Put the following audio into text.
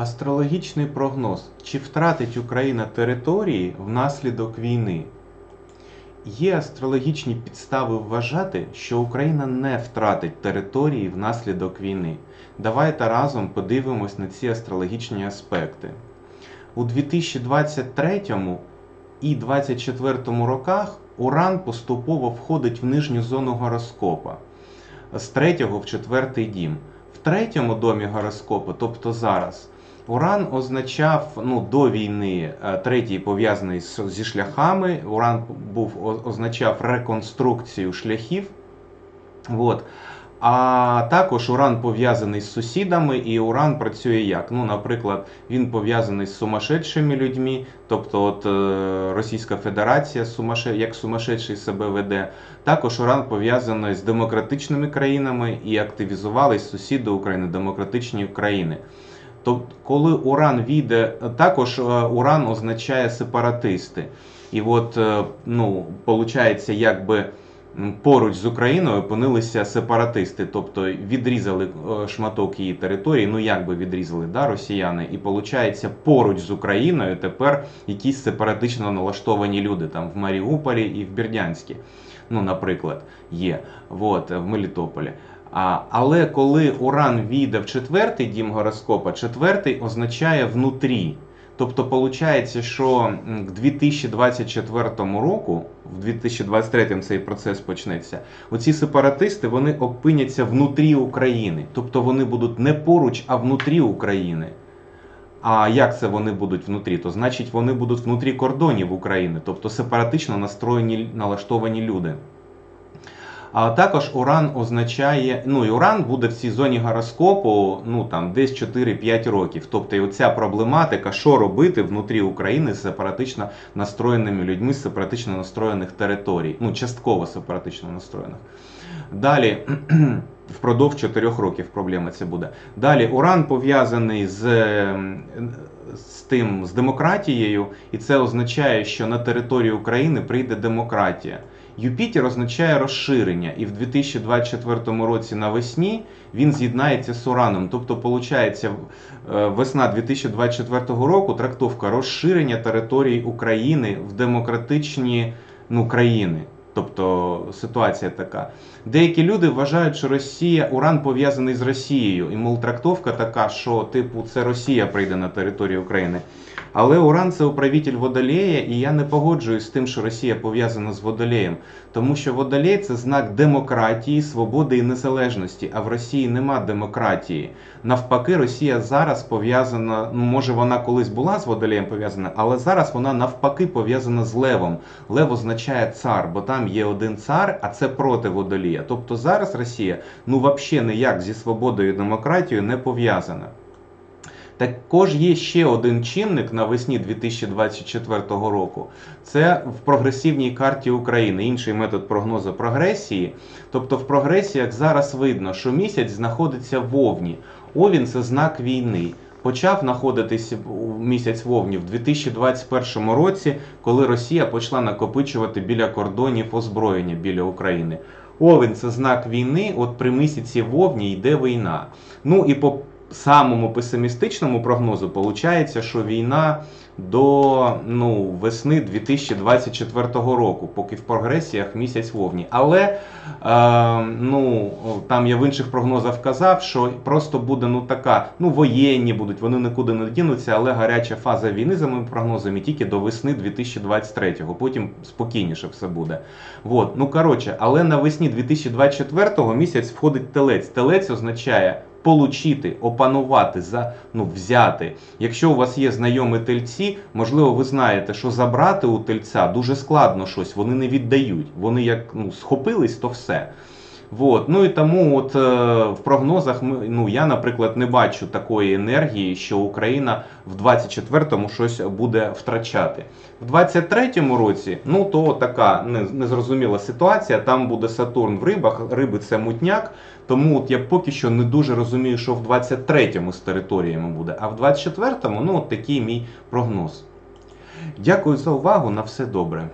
Астрологічний прогноз. Чи втратить Україна території внаслідок війни? Є астрологічні підстави вважати, що Україна не втратить території внаслідок війни. Давайте разом подивимось на ці астрологічні аспекти. У 2023 і 2024 роках Уран поступово входить в нижню зону гороскопа з 3 в 4 дім. В третьому домі гороскопу, тобто зараз, Уран означав ну, до війни е, третій пов'язаний зі шляхами. Уран був означав реконструкцію шляхів. От. А також Уран пов'язаний з сусідами, і Уран працює як? Ну, наприклад, він пов'язаний з сумасшедшими людьми, тобто от, е, Російська Федерація як сумасшедший себе веде. Також Уран пов'язаний з демократичними країнами і активізувались сусіди України, демократичні країни. Тобто, коли Уран війде, також е, Уран означає сепаратисти. І от, е, ну, виходить, якби поруч з Україною опинилися сепаратисти, тобто відрізали е, шматок її території, ну як би відрізали да, росіяни, і виходить, поруч з Україною тепер якісь сепаратично налаштовані люди там в Маріуполі і в Бердянську, ну, наприклад, є от, в Мелітополі. А, але коли Уран війде в четвертий дім гороскопа, четвертий означає внутрі. Тобто, виходить, що к 2024 року, в 2023 цей процес почнеться. Оці сепаратисти вони опиняться внутрі України. Тобто вони будуть не поруч, а внутрі України. А як це вони будуть внутрі? То значить вони будуть внутрі кордонів України, тобто сепаратично настроєні налаштовані люди. А також Уран означає, ну і Уран буде в цій зоні гороскопу ну там десь 4-5 років. Тобто і оця проблематика, що робити внутрі України з сепаратично настроєними людьми з сепаратично настроєних територій, ну частково сепаратично настроєних. Далі впродовж 4 років проблема ця буде. Далі Уран пов'язаний з, ем, з тим з демократією, і це означає, що на території України прийде демократія. Юпітер означає розширення, і в 2024 році навесні він з'єднається з Ураном. Тобто, виходить, весна 2024 року трактовка розширення території України в демократичні ну, країни. Тобто ситуація така. Деякі люди вважають, що Росія, Уран пов'язаний з Росією, і мов трактовка така, що типу це Росія прийде на територію України. Але Уран це управитель Водолея, і я не погоджуюсь з тим, що Росія пов'язана з Водолеєм, тому що Водолей це знак демократії, свободи і незалежності. А в Росії нема демократії. Навпаки, Росія зараз пов'язана. Ну може вона колись була з Водолеєм пов'язана, але зараз вона навпаки пов'язана з Левом. Лев означає цар, бо там є один цар, а це проти Водолія. Тобто зараз Росія ну взагалі ніяк зі свободою і демократією не пов'язана. Також є ще один чинник навесні 2024 року. Це в прогресивній карті України, інший метод прогнозу прогресії. Тобто в прогресіях зараз видно, що місяць знаходиться в Овні. Овін це знак війни. Почав знаходитися у місяць вовні в 2021 році, коли Росія почала накопичувати біля кордонів озброєння біля України. Овен це знак війни. От при місяці вовні йде війна. Ну і по самому песимістичному прогнозу виходить, що війна до ну, весни 2024 року, поки в прогресіях місяць вовні. Але е, ну, там я в інших прогнозах вказав, що просто буде ну, така, ну воєнні будуть, вони нікуди не дінуться, але гаряча фаза війни, за моїми прогнозами, тільки до весни 2023-го. Потім спокійніше все буде. Вот. Ну коротше, але навесні 2024-го місяць входить телець. Телець означає получити, опанувати, за, ну, взяти. Якщо у вас є знайомі тельці, можливо, ви знаєте, що забрати у тельця дуже складно щось, вони не віддають. Вони як ну, схопились, то все. Вот. Ну і тому от, е, в прогнозах ми, ну, я, наприклад, не бачу такої енергії, що Україна в 24-му щось буде втрачати. В 23-му році, ну то така незрозуміла ситуація. Там буде Сатурн в рибах, риби це мутняк. Тому от я поки що не дуже розумію, що в 23-му з територіями буде. А в 24-му, ну, от такий мій прогноз. Дякую за увагу. На все добре.